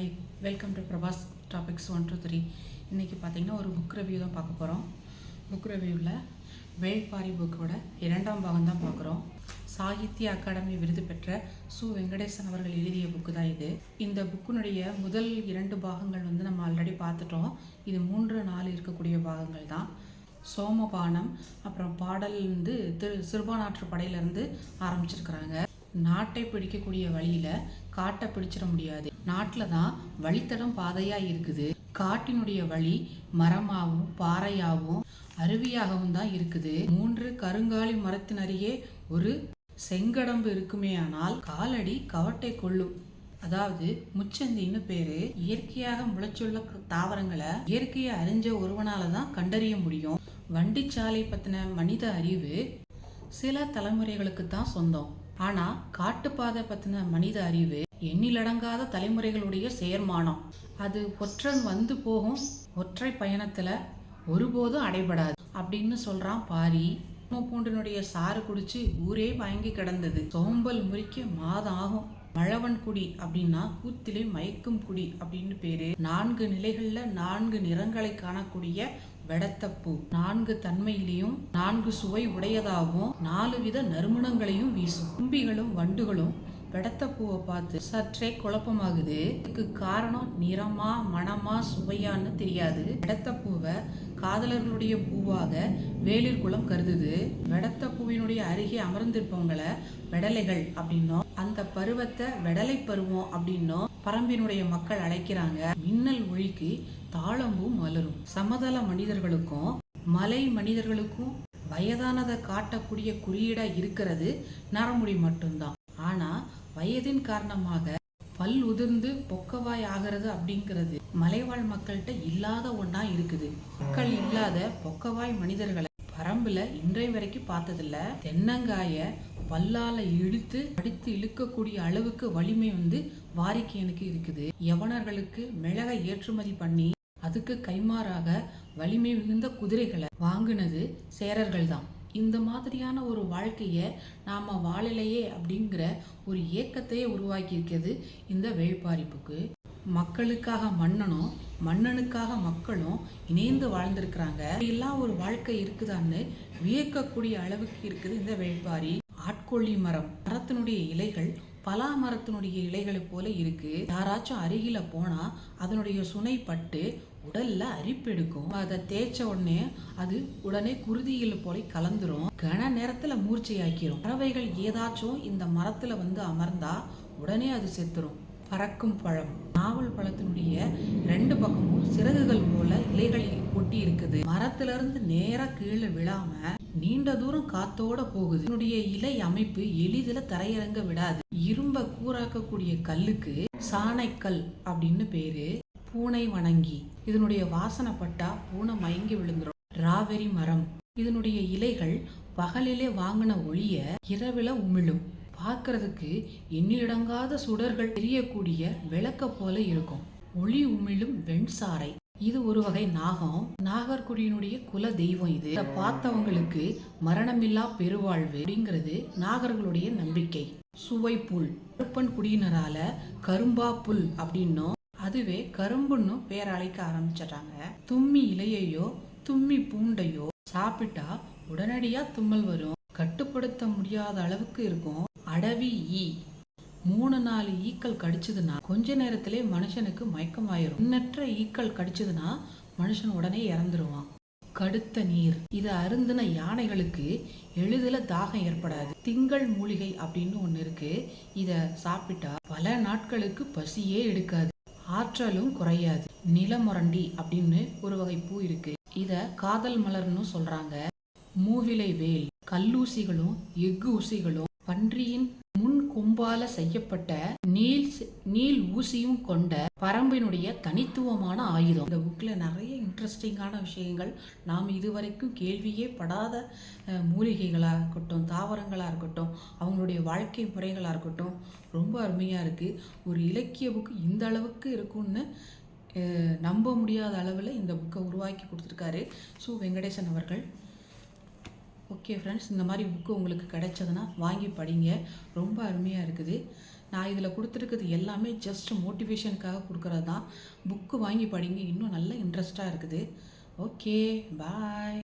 Hi welcome to Prabhas topics one two three இன்றைக்கி பார்த்தீங்கன்னா ஒரு புக் ரிவ்யூ தான் பார்க்க போகிறோம் புக் ரிவ்யூவில் வேள்பாரி புக்கோட இரண்டாம் பாகம் தான் பார்க்குறோம். சாகித்ய அகாடமி விருது பெற்ற சு. வெங்கடேசன் அவர்கள் எழுதிய புக்கு தான் இது. இந்த புக்கினுடைய முதல் இரண்டு பாகங்கள் வந்து நம்ம ஆல்ரெடி பார்த்துட்டோம். இது மூன்று நாலு இருக்கக்கூடிய பாகங்கள் தான். சோமபானம் அப்புறம் பாடல் வந்து திரு சிறுபானாற்று படையிலேருந்து ஆரம்பிச்சிருக்கிறாங்க. நாட்டை பிடிக்கக்கூடிய வழியில காட்டை பிடிச்சிட முடியாது. நாட்டில் தான் வழித்தடம் பாதையாக இருக்குது. காட்டினுடைய வழி மரமாகவும் பாறையாகவும் அருவியாகவும் தான் இருக்குது. மூன்று கருங்காலி மரத்தின் அருகே ஒரு செங்கடம்பு இருக்குமே ஆனால் காலடி கவட்டை கொள்ளும். அதாவது முச்சந்தின்னு பேரு. இயற்கையாக முளைச்சுள்ள தாவரங்களை இயற்கையை அறிஞ்ச ஒருவனால தான் கண்டறிய முடியும். வண்டிச்சாலை பத்தின மனித அறிவு சில தலைமுறைகளுக்கு தான் சொந்தம். ஆனா காட்டுப்பாதை பத்தின மனித அறிவு எண்ணிலடங்காத தலைமுறைகளுடைய சேர்மானம். அது ஒற்றன் வந்து போகும் ஒற்றை பயணத்துல ஒருபோதும் அடைபடாது. அப்படின்னு சொல்றான் பாரி. பூண்டினுடைய சாறு குடிச்சு ஊரே வாங்கி கிடந்தது. சோம்பல் முறிக்க மாதம் ஆகும். மழவன் குடி அப்படின்னா கூத்திலே மயக்கும் குடி அப்படின்னு பேரு. நான்கு நிலைகள்ல நான்கு நிறங்களை காணக்கூடிய வெடத்தப்பூ. நான்கு தன்மையிலையும் நான்கு சுவை உடையதாகவும் நாலு வித நறுமணங்களையும் வீசும். கும்பிகளும் வண்டுகளும் வெடத்தப்பூவை பார்த்து சற்றே குழப்பமாகுது. இதுக்கு காரணம் நிறமா மணமா சுவையான்னு தெரியாது. வெடத்தப்பூவை காதலர்களுடைய பூவாக வேலிர் குளம் கருதுது. வெடத்த பூவினுடைய அருகே அமர்ந்திருப்பவங்களை வெடலைகள் அப்படின்னும். அந்த பருவத்தை வெடலை பருவம் அப்படின்னும். பரம்பினுடைய மக்கள் அழைக்கிறாங்க. மின்னல் ஒழிக்கு தாளம்பும் மலரும். சமதள மனிதர்களுக்கும் மலை மனிதர்களுக்கும் வயதானதை காட்டக்கூடிய குறியீடா இருக்கிறது நரமுடி மட்டும்தான். ஆனா வயதின் காரணமாக பல் உதிர்ந்து பொக்கவாய் ஆகிறது அப்படிங்கிறது மலைவாழ் மக்கள்கிட்ட இல்லாத ஒன்றா இருக்குது. மக்கள் இல்லாத பொக்கவாய் மனிதர்களை பரம்புல இன்றைய வரைக்கும் பார்த்ததில்ல. தென்னங்காய பல்லால இழுத்து அடித்து இழுக்கக்கூடிய அளவுக்கு வலிமை வந்து வாரிக்கையனுக்கு இருக்குது. யவனர்களுக்கு மிளகை ஏற்றுமதி பண்ணி அதுக்கு கைமாறாக வலிமை மிகுந்த குதிரைகளை வாங்கினது சேரர்கள் தான். இந்த மாதிரியான ஒரு வாழ்க்கையை நாம் வாழலையே அப்படிங்கிற ஒரு ஏக்கத்தையே உருவாக்கியிருக்கிறது இந்த வேள்பாரிப்புக்கு. மக்களுக்காக மன்னனும் மன்னனுக்காக மக்களும் இணைந்து வாழ்ந்திருக்கிறாங்க. எல்லாம் ஒரு வாழ்க்கை இருக்குதான்னு வியக்கக்கூடிய அளவுக்கு இருக்குது இந்த வேள்பாரி. ஆட்கொள்ளி மரம். மரத்தினுடைய இலைகள் பலா மரத்தினுடைய இலைகளை போல இருக்கு. யாராச்சும் அருகில போனா அதனுடைய சுனை பட்டு உடல்ல அரிப்பெடுக்கும் அதை தேய்ச்ச உடனே அது உடனே குருதியில் போல கலந்துரும். கன நேரத்துல மூர்ச்சையாக்கிரும். பறவைகள் ஏதாச்சும் இந்த மரத்துல வந்து அமர்ந்தா உடனே அது செத்துரும். பறக்கும் பழம். நாவல் பழத்தினுடைய ரெண்டு பக்கமும் சிறகுகள் போல இலைகள் ஒட்டி இருக்குது மரத்துல இருந்து நேரா கீழே விழாம நீண்ட தூரம் காத்தோட போகுது. இதனுடைய இலை அமைப்பு எளிதில் தரையிறங்க விடாது. இரும்ப கூறாக்கக்கூடிய கல்லுக்கு சாணைக்கல் அப்படின்னு பேரு. பூனை வணங்கி. இதனுடைய வாசனை பட்டா பூனை மயங்கி விழுந்துரும். ராவெரி மரம். இதனுடைய இலைகள் பகலிலே வாங்கின ஒளிய இரவில உமிழும். பார்க்கறதுக்கு எண்ணிலடங்காத சுடர்கள் தெரியக்கூடிய விளக்க போல இருக்கும். ஒளி உமிழும் வெண்சாரை. இது ஒரு வகை நாகம். நாகர்குடியினுடைய குல தெய்வம் இது. இதை பார்த்தவங்களுக்கு மரணமில்லா பெருவாழ்வு அப்படிங்கிறது நாகர்களுடைய நம்பிக்கை. சுவை புல் கருப்பன் குடியினரால கரும்பா புல் அப்படின்னும் அதுவே கரும்புன்னு பேர் அழைக்க ஆரம்பிச்சிட்டாங்க. தும்மி இலையையோ தும்மி பூண்டையோ சாப்பிட்டா உடனடியா தும்மல் வரும். கட்டுப்படுத்த முடியாத அளவுக்கு இருக்கும். அடவி ஈ. மூணு நாலு ஈக்கள் கடிச்சதுன்னா கொஞ்ச நேரத்திலே மனுஷனுக்கு மயக்கமாயிரும். எண்ணற்ற ஈக்கள் கடிச்சதுன்னா மனுஷன் உடனே இறந்துருவான். கடுத்த நீர். இதை அருந்தின யானைகளுக்கு எளிதில் தாகம் ஏற்படாது. திங்கள் மூலிகை அப்படின்னு ஒன்று இருக்கு. இதை சாப்பிட்டா பல நாட்களுக்கு பசியே எடுக்காது. ஆற்றலும் குறையாது. நிலமுரண்டி அப்படின்னு ஒரு வகை பூ இருக்கு. இத காதல் மலர்னு சொல்றாங்க. மூவிலை வேல். கல்லூசிகளும் எஃகு ஊசிகளும் பன்றியின் முன் கொம்பால செய்யப்பட்ட நீல் நீல் ஊசியும் கொண்ட பரம்பினுடைய தனித்துவமான ஆயுதம். இந்த புக்கில் நிறைய இன்ட்ரெஸ்டிங்கான விஷயங்கள். நாம் இதுவரைக்கும் கேள்வியே படாத மூலிகைகளாக இருக்கட்டும் தாவரங்களாக இருக்கட்டும் அவங்களுடைய வாழ்க்கை முறைகளாக இருக்கட்டும் ரொம்ப அருமையாக இருக்குது ஒரு இலக்கிய புக்கு இந்த அளவுக்கு இருக்கும்னு நம்ப முடியாத அளவில் இந்த புக்கை உருவாக்கி கொடுத்துருக்காரு. சு வெங்கடேசன் அவர்கள். ஓகே ஃப்ரெண்ட்ஸ் இந்த மாதிரி புக்கு உங்களுக்கு கிடைச்சதுன்னா வாங்கி படிங்க. ரொம்ப அருமையாக இருக்குது. நான் இதில் கொடுத்துருக்குறது எல்லாமே ஜஸ்ட் மோட்டிவேஷனுக்காக கொடுக்குறது தான் புக்கு வாங்கி படிங்க. இன்னும் நல்ல இன்ட்ரெஸ்ட்டாக இருக்குது. Okay bye